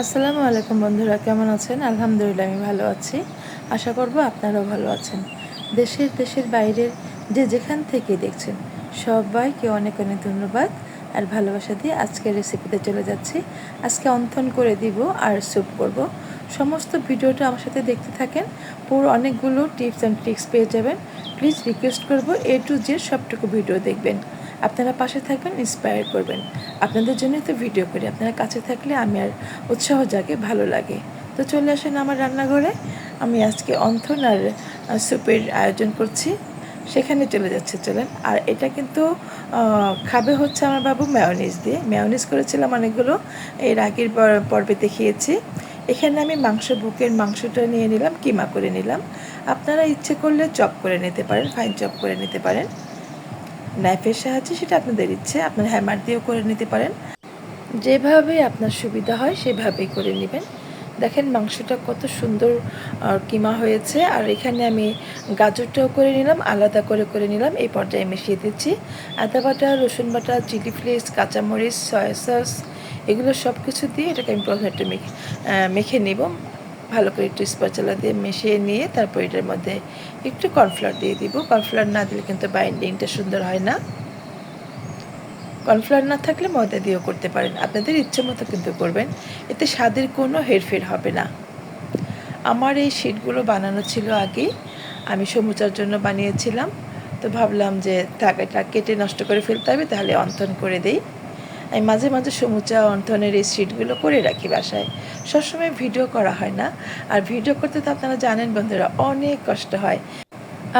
আসসালামু আলাইকুম বন্ধুরা, কেমন আছেন? আলহামদুলিল্লাহ, আমি ভালো আছি। আশা করব আপনারাও ভালো আছেন। দেশের দেশের বাইরের যে যেখান থেকে দেখছেন, সবাইকে অনেক অনেক ধন্যবাদ। আর ভালোবাসা দিয়ে আজকের রেসিপিতে চলে যাচ্ছি। আজকে অন্থন করে দিব আর স্যুপ করব। সমস্ত ভিডিওটা আমার সাথে দেখতে থাকেন। পুরো অনেকগুলো টিপস অ্যান্ড ট্রিক্স পেয়ে যাবেন। প্লিজ রিকোয়েস্ট করব এ টু জেড সবটুকু ভিডিও দেখবেন। আপনারা পাশে থাকবেন ইন্সপায়ার করবেন। আপনাদের জন্যই তো ভিডিও করি। আপনারা কাছে থাকলে আমি আর উৎসাহ জাগে, ভালো লাগে। তো চলে আসেন আমার রান্নাঘরে। আমি আজকে অন্থন আর স্যুপের আয়োজন করছি। সেখানে চলে যাচ্ছে, চলেন। আর এটা কিন্তু খাবে হচ্ছে আমার বাবু ম্যাওনিজ দিয়ে। ম্যাওনিজ করেছিলাম অনেকগুলো। এর আগের পর্বে দেখিয়েছি। এখানে আমি মাংস, বুকের মাংসটা নিয়ে নিলাম, কিমা করে নিলাম। আপনারা ইচ্ছে করলে চপ করে নিতে পারেন ফাইন চপ করে নিতে পারেন। নাইফের সাহায্যে সেটা আপনাদের ইচ্ছে, আপনার হ্যামার দিয়েও করে নিতে পারেন। যেভাবে আপনার সুবিধা হয়, সেভাবেই করে নেবেন। দেখেন মাংসটা কত সুন্দর কিমা হয়েছে। আর এখানে আমি গাজরটাও করে নিলাম, আলাদা করে করে নিলাম। এই পর্যায়ে মিশিয়ে দিচ্ছি। আদা বাটা, রসুন বাটা, চিলি ফ্লেক্স, কাঁচামরিচ, সয়া সস, এগুলো সব কিছু দিয়ে এটাকে আমি প্রথমে একটু মেখে মেখে নিব। ভালো করে একটু স্পাচালা দিয়ে মিশিয়ে নিয়ে তারপর এটার মধ্যে একটু কর্নফ্লাওয়ার দিয়ে দিব। কর্নফ্লাওয়ার না দিলে কিন্তু বাইন্ডিংটা সুন্দর হয় না। কর্নফ্লাওয়ার না থাকলে ময়দা দিয়েও করতে পারেন। আপনাদের ইচ্ছে মতো কিন্তু করবেন। এতে স্বাদের কোনো হেরফের হবে না। আমার এই শিটগুলো বানানো ছিল আগেই আমি সমুচার জন্য বানিয়েছিলাম। তো ভাবলাম যে টাকাটা কেটে নষ্ট করে ফেলতে হবে, তাহলে অন্থন করে দেই। আমি মাঝে মাঝে সমুচা অন্থনের এই সিটগুলো করে রাখি বাসায়। সবসময় ভিডিও করা হয় না। আর ভিডিও করতে তো আপনারা জানেন বন্ধুরা, অনেক কষ্ট হয়।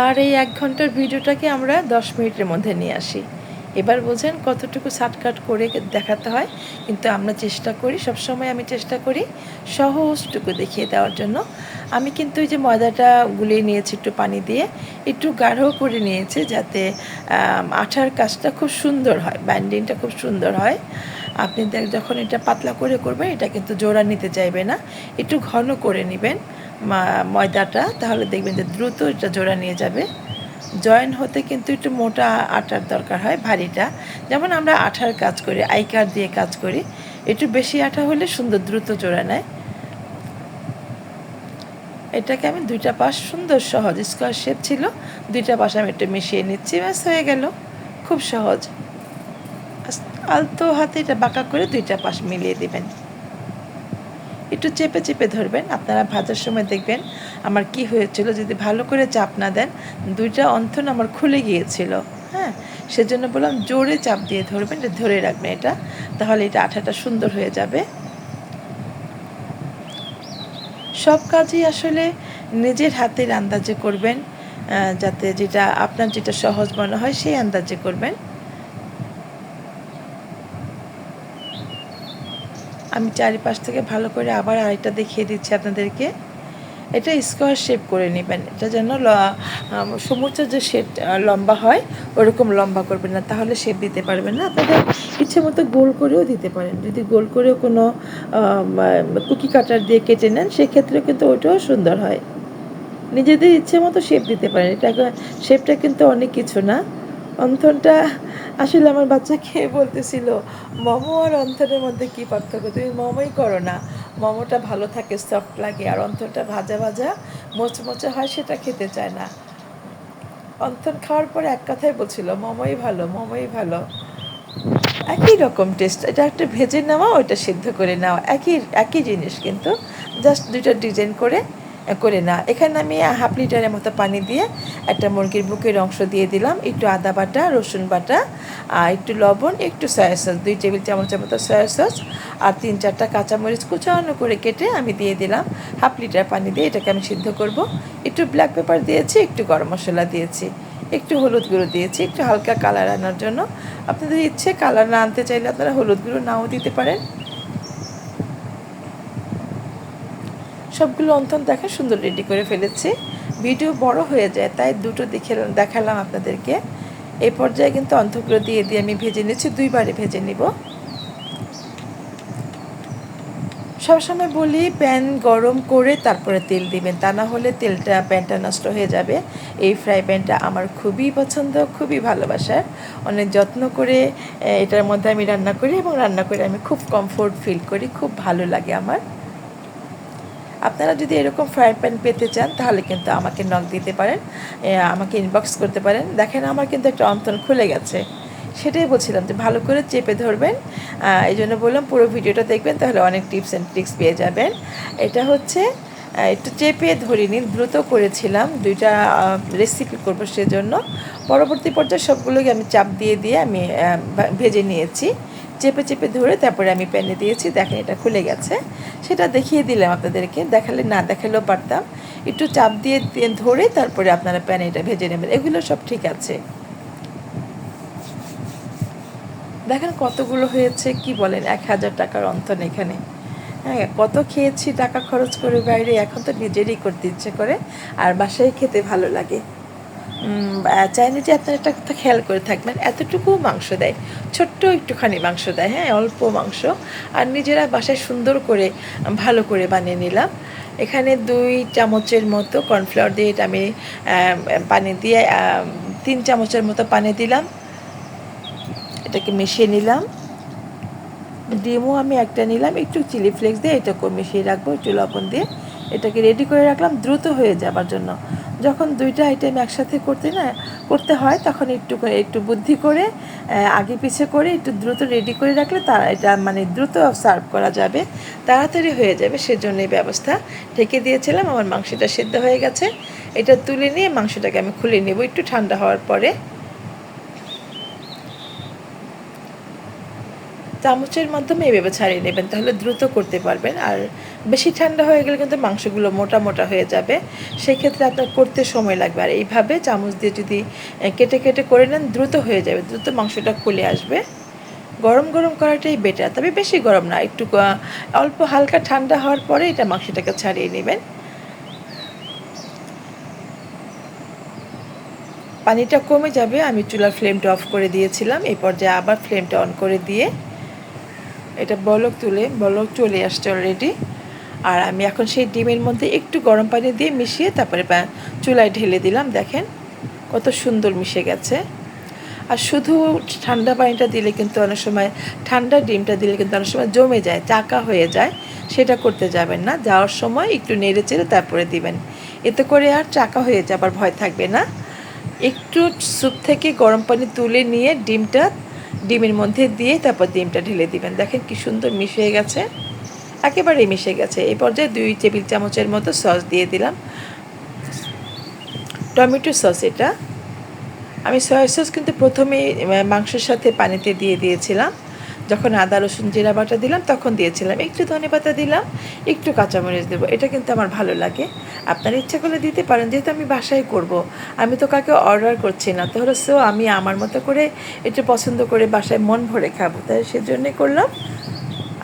আর এই এক ঘণ্টার ভিডিওটাকে আমরা দশ মিনিটের মধ্যে নিয়ে আসি। এবার বোঝেন কতটুকু শার্টকাট করে দেখাতে হয়। কিন্তু আমরা চেষ্টা করি, সবসময় আমি চেষ্টা করি সহজটুকু দেখিয়ে দেওয়ার জন্য। আমি কিন্তু ওই যে ময়দাটা গুলিয়ে নিয়েছি একটু পানি দিয়ে, একটু গাঢ় করে নিয়েছি যাতে আঠার কাজটা খুব সুন্দর হয়, ব্যান্ডিংটা খুব সুন্দর হয়। আপনি দেখ, যখন এটা পাতলা করে করবেন, এটা কিন্তু জোড়া নিতে চাইবে না। একটু ঘন করে নেবেন ময়দাটা, তাহলে দেখবেন যে দ্রুত এটা জোড়া নিয়ে যাবে। জয়েন হতে কিন্তু একটু মোটা আটার দরকার হয়, ভারীটা। যেমন আমরা আঠার কাজ করি আইকার দিয়ে কাজ করি, একটু বেশি আঠা হলে সুন্দর দ্রুত জোড়া নেয়। এটাকে আমি দুইটা পাশ সুন্দর সহজ স্কোয়ার শেপ ছিল, দুইটা পাশ আমি একটু মিশিয়ে নিচ্ছি, ব্যাস হয়ে গেল। খুব সহজ। আলতো হাতে এটা বাঁকা করে দুইটা পাশ মিলিয়ে দিবেন। একটু চেপে চেপে ধরবেন। আপনারা ভাজার সময় দেখবেন আমার কি হয়েছিল। যদি ভালো করে চাপ না দেন, দুইটা অন্থন আমার খুলে গিয়েছিল। হ্যাঁ? সেজন্য বললাম জোরে চাপ দিয়ে ধরবেন ধরে রাখবেন এটা। তাহলে এটা আঠাটা সুন্দর হয়ে যাবে। সব কাজই আসলে নিজের হাতের আন্দাজে করবেন যাতে যেটা আপনার যেটা সহজ মনে হয় সেই আন্দাজে করবেন। আমি চারিপাশ থেকে ভালো করে আবার আরেকটা দেখিয়ে দিচ্ছি আপনাদেরকে। এটা স্কোয়ার শেপ করে নেবেন। এটা যেন সমুচ্চ যে শেপ লম্বা হয়, ওরকম লম্বা করবেন না। তাহলে শেপ দিতে পারবেন না। আপনাদের ইচ্ছে মতো গোল করেও দিতে পারেন। যদি গোল করেও কোনো কুকি কাটার দিয়ে কেটে নেন, সেক্ষেত্রে কিন্তু ওইটাও সুন্দর হয়। নিজেদের ইচ্ছে মতো শেপ দিতে পারেন। এটা শেপটা কিন্তু অনেক কিছু না। অন্থনটা আসলে আমার বাচ্চা খেয়ে বলতেছিল, মোমো আর অন্থনের মধ্যে কী পার্থক্য? তুমি মোমোই করো না। মোমোটা ভালো থাকে সফট লাগে, আর অন্থনটা ভাজা ভাজা, মোচমোচে হয়, সেটা খেতে চায় না। অন্থন খাওয়ার পরে এক কথাই বলছিল, মোমোই ভালো মোমোই ভালো। একই রকম টেস্ট এটা একটা ভেজে নেওয়া, ওইটা সিদ্ধ করে নেওয়া, একই একই জিনিস কিন্তু জাস্ট দুইটা ডিজাইন করে করে না। এখানে আমি হাফ লিটারের মতো পানি দিয়ে একটা মুরগির বুকের অংশ দিয়ে দিলাম। একটু আদা বাটা, রসুন বাটা, আর একটু লবণ, একটু সয়া সস, দুই টেবিল চামচের মতো সয়া সস, আর তিন চারটা কাঁচামরিচ কুচানো করে কেটে আমি দিয়ে দিলাম। হাফ লিটার পানি দিয়ে এটাকে আমি সিদ্ধ করব। একটু ব্ল্যাক পেপার দিয়েছি, একটু গরম মশলা দিয়েছি, একটু হলুদ গুঁড়ো দিয়েছি, একটু হালকা কালার আনার জন্য। আপনাদের ইচ্ছে কালার না আনতে চাইলে আপনারা হলুদ গুঁড়ো নাও দিতে পারেন। সবগুলো অন্তন দেখা সুন্দর রেডি করে ফেলেছি। ভিডিও বড় হয়ে যায়, তাই দুটো দেখে দেখালাম আপনাদেরকে। এই পর্যায়ে কিন্তু অন্তগুলো দিয়ে দিয়ে আমি ভেজে নিচ্ছি দুইবারে ভেজে নিব। সবসময় বলি, প্যান গরম করে তারপরে তেল দিবেন, তা না হলে তেলটা, প্যানটা নষ্ট হয়ে যাবে। এই ফ্রাই প্যানটা আমার খুবই পছন্দ, খুবই ভালোবাসার। অনেক যত্ন করে এটার মধ্যে আমি রান্না করি এবং রান্না করে আমি খুব কমফোর্ট ফিল করি, খুব ভালো লাগে আমার। আপনারা যদি এরকম ফ্রাই প্যান পেতে চান, তাহলে কিন্তু আমাকে নক দিতে পারেন আমাকে ইনবক্স করতে পারেন। দেখেন আমার কিন্তু একটা অন্তন খুলে গেছে। সেটাই বলছিলাম যে ভালো করে চেপে ধরবেন। এই জন্য বললাম পুরো ভিডিওটা দেখবেন, তাহলে অনেক টিপস অ্যান্ড ট্রিক্স পেয়ে যাবেন। এটা হচ্ছে একটু চেপে ধরে নিন, দ্রুত করেছিলাম। দুইটা রেসিপি করব সেজন্য। পরবর্তী পর্যায়ে সবগুলোকে আমি চাপ দিয়ে দিয়ে আমি ভেজে নিয়েছি। চেপে চেপে ধরে তারপরে আমি প্যানে দিয়েছি, দেখেন এটা খুলে গেছে। সেটা দেখিয়ে দিলাম আপনাদেরকে, দেখালে না দেখালেও পারতাম। একটু চাপ দিয়ে ধরে তারপরে আপনারা প্যানে এটা ভেজে নেবেন, এগুলো সব ঠিক আছে। দেখেন কতগুলো হয়েছে, কি বলেন, এক হাজার টাকার অন্তন এখানে। হ্যাঁ কত খেয়েছি, টাকা খরচ করে বাইরে, এখন তো নিজেরই করতে ইচ্ছে করে, আর বাসায় খেতে ভালো লাগে। চাইলে যে আপনার একটা কথা খেয়াল করে থাকবেন এতটুকু মাংস দেয়, ছোট্ট একটুখানি মাংস দেয় হ্যাঁ অল্প মাংস। আর নিজেরা বাসায় সুন্দর করে ভালো করে বানিয়ে নিলাম। এখানে দুই চামচের মতো কর্নফ্লাওয়ার দিয়ে এটা আমি পানি দিয়ে তিন চামচের মতো পানি দিলাম। এটাকে মিশিয়ে নিলাম। ডিমও আমি একটা নিলাম, একটু চিলি ফ্লেক্স দিয়ে এটাকেও মিশিয়ে রাখব, একটু লবণ দিয়ে। এটাকে রেডি করে রাখলাম, দ্রুত হয়ে যাবার জন্য। যখন দুইটা আইটেম একসাথে করতে না, করতে হয়, তখন একটু একটু বুদ্ধি করে আগে পিছে করে, একটু দ্রুত রেডি করে রাখলে তারা এটা মানে দ্রুত সার্ভ করা যাবে, তাড়াতাড়ি হয়ে যাবে সেজন্য এই ব্যবস্থা ঢেকে দিয়েছিলাম, আমার মাংসটা সেদ্ধ হয়ে গেছে। এটা তুলে নিয়ে মাংসটাকে আমি খুলে নেব, একটু ঠান্ডা হওয়ার পরে। চামচের মাধ্যমে এভাবে ছাড়িয়ে নেবেন, তাহলে দ্রুত করতে পারবেন, আর বেশি ঠান্ডা হয়ে গেলে কিন্তু মাংসগুলো মোটা মোটা হয়ে যাবে। সেক্ষেত্রে আপনার করতে সময় লাগবে। আর এইভাবে চামচ দিয়ে যদি কেটে কেটে করে নেন, দ্রুত হয়ে যাবে। দ্রুত মাংসটা খুলে আসবে। গরম গরম করাটাই বেটার তবে বেশি গরম না। একটু অল্প হালকা ঠান্ডা হওয়ার পরে এটা মাংসটাকে ছাড়িয়ে নেবেন। পানিটা কমে যাবে। আমি চুলার ফ্লেমটা অফ করে দিয়েছিলাম। এই পর্যায়ে আবার ফ্লেমটা অন করে দিয়ে, এটা বলক তুলে, বলক চলে আসছে অলরেডি আর আমি এখন সেই ডিমের মধ্যে একটু গরম পানি দিয়ে মিশিয়ে তারপরে চুলায় ঢেলে দিলাম, দেখেন কত সুন্দর মিশে গেছে। আর শুধু ঠান্ডা পানিটা দিলে কিন্তু অনেক সময়, ঠান্ডা ডিমটা দিলে কিন্তু অনেক সময় জমে যায়, চাকা হয়ে যায়, সেটা করতে যাবেন না, যাওয়ার সময় একটু নেড়ে চেড়ে তারপরে দিবেন। এতে করে আর চাকা হয়ে যাবার ভয় থাকবে না। একটু স্যুপ থেকে গরম পানি তুলে নিয়ে ডিমটা, ডিমের মধ্যে দিয়ে তারপর ডিমটা ঢেলে দিবেন। দেখেন কি সুন্দর মিশে গেছে। একেবারেই মিশে গেছে। এই পর্যায়ে দুই টেবিল চামচের মতো সস দিয়ে দিলাম। টমেটো সস এটা। আমি সয়া সস কিন্তু প্রথমেই মাংসের সাথে পানিতে দিয়ে দিয়েছিলাম। যখন আদা, রসুন, জিরা বাটা দিলাম, তখন দিয়েছিলাম। একটু ধনে পাতা দিলাম, একটু কাঁচামরিচ দেবো। এটা কিন্তু আমার ভালো লাগে। আপনার ইচ্ছা করলে দিতে পারেন, যেহেতু আমি বাসায় করব। আমি তো কাকে অর্ডার করছি না। তাহলে সো আমি আমার মতো করে একটু পছন্দ করে বাসায় মন ভরে খাব। তাই সেজন্যই করলাম।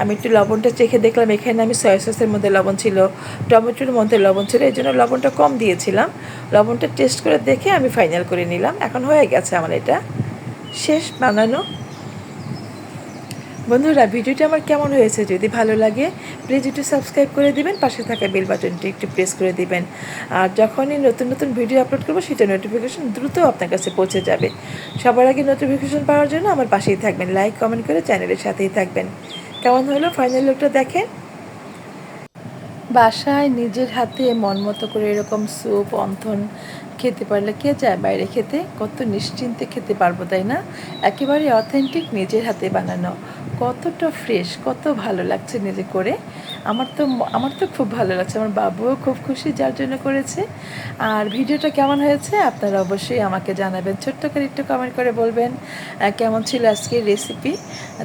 আমি একটু লবণটা চেখে দেখলাম, এখানে আমি সয়া সসের মধ্যে লবণ ছিল, টমেটোর মধ্যে লবণ ছিল, এই জন্য লবণটা কম দিয়েছিলাম। লবণটা টেস্ট করে দেখে আমি ফাইনাল করে নিলাম। এখন হয়ে গেছে আমার এটা শেষ বানানো। বন্ধুরা, ভিডিওটি আমার কেমন হয়েছে যদি ভালো লাগে প্লিজ একটু সাবস্ক্রাইব করে দিবেন, পাশে থাকা বেল বাটনটি একটু প্রেস করে দিবেন। আর যখনই নতুন নতুন ভিডিও আপলোড করব, সেটা নোটিফিকেশন দ্রুত আপনার কাছে পৌঁছে যাবে। সবার আগে নোটিফিকেশন পাওয়ার জন্য আমার পাশেই থাকবেন। লাইক কমেন্ট করে চ্যানেলের সাথেই থাকবেন। কেমন হলো? ফাইনাল লুকটা দেখেন। বাসায় নিজের হাতে মন মতো করে এরকম স্যুপ অন্থন খেতে পারলে কে চায় বাইরে খেতে? কত নিশ্চিন্তে খেতে পারব, তাই না? একেবারে অথেন্টিক নিজের হাতে বানানো। কতটা ফ্রেশ কত ভালো লাগছে নিজে করে। আমার তো আমার তো খুব ভালো লাগছে, আমার বাবুও খুব খুশি যার জন্য করেছে। আর ভিডিওটা কেমন হয়েছে আপনারা অবশ্যই আমাকে জানাবেন, ছোট্ট করে একটু কমেন্ট করে বলবেন কেমন ছিল আজকের রেসিপি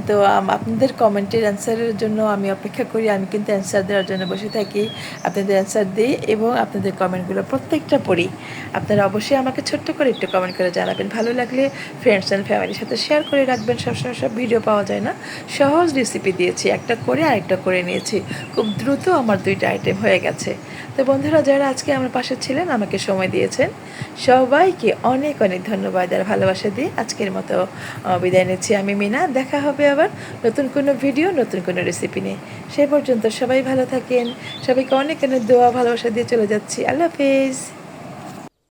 তো আপনাদের কমেন্টের অ্যান্সারের জন্য আমি অপেক্ষা করি, আমি কিন্তু অ্যান্সার দেওয়ার জন্য বসে থাকি, আপনাদের অ্যান্সার দিই এবং আপনাদের কমেন্টগুলো প্রত্যেকটা পড়ি। আপনারা অবশ্যই আমাকে ছোট্ট করে একটু কমেন্ট করে জানাবেন, ভালো লাগলে ফ্রেন্ডস অ্যান্ড ফ্যামিলির সাথে শেয়ার করে রাখবেন, সবসময় সব ভিডিও পাওয়া যায় না। সহজ রেসিপি দিয়েছি, একটা করে আরেকটা করে নিয়েছি। খুব দ্রুত আমার দুইটা আইটেম হয়ে গেছে। তো বন্ধুরা, যারা আজকে আমার পাশে ছিলেন, আমাকে সময় দিয়েছেন, সবাইকে অনেক অনেক ধন্যবাদ আর ভালোবাসা দিয়ে আজকের মতো বিদায় নিচ্ছি আমি মিনা। দেখা হবে আবার নতুন কোনো ভিডিও নতুন কোনো রেসিপি নিয়ে। সেই পর্যন্ত সবাই ভালো থাকেন। সবাইকে অনেক অনেক দোয়া, ভালোবাসা দিয়ে চলে যাচ্ছি। আল্লাহ হাফেজ।